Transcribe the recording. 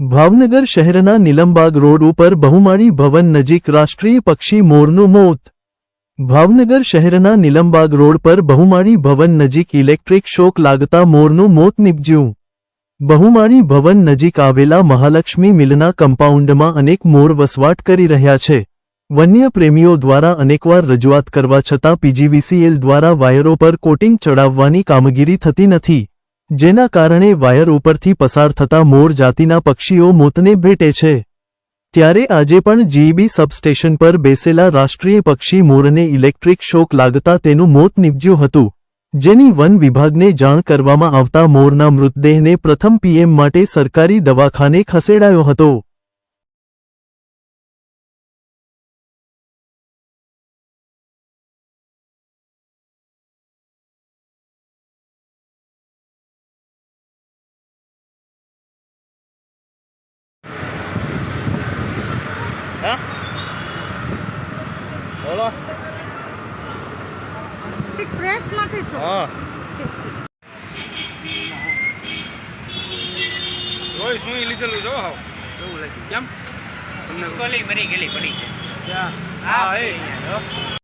ભાવનગર શહેરના નીલમબાગ રોડ ઉપર બહુમાળી ભવન નજીક રાષ્ટ્રીય પક્ષી મોરનું મોત. ભાવનગર શહેરના નીલમબાગ રોડ પર બહુમાળી ભવન નજીક ઇલેક્ટ્રિક શોક લાગતા મોરનું મોત નીપજ્યું. બહુમાળી ભવન નજીક આવેલા મહાલક્ષ્મી મિલના કમ્પાઉન્ડમાં અનેક મોર વસવાટ કરી રહ્યા છે. વન્ય પ્રેમીઓ દ્વારા અનેકવાર રજૂઆત કરવા છતાં પીજીવીસીએલ દ્વારા વાયરો પર કોટિંગ ચડાવવાની કામગીરી થતી નથી. જેના કારણે વાયર ઉપરથી પસાર થતા મોર જાતિના પક્ષીઓ મોતને ભેટે છે. ત્યારે આજે પણ જીઈબી સબસ્ટેશન પર બેસેલા રાષ્ટ્રીય પક્ષી મોરને ઇલેક્ટ્રિક શોક લાગતા તેનું મોત નીપજ્યું હતું. જેની વન વિભાગને જાણ કરવામાં આવતા મોરના મૃતદેહને પ્રથમ પીએમ માટે સરકારી દવાખાને ખસેડાયો હતો. હા બોલો પ્રેસમાંથી છો હા ઠીક. શું લીધેલું જો હાવ કેવું લાગ્યું કેમ કોલી મરી ગયેલી પડી છે હા હા એ.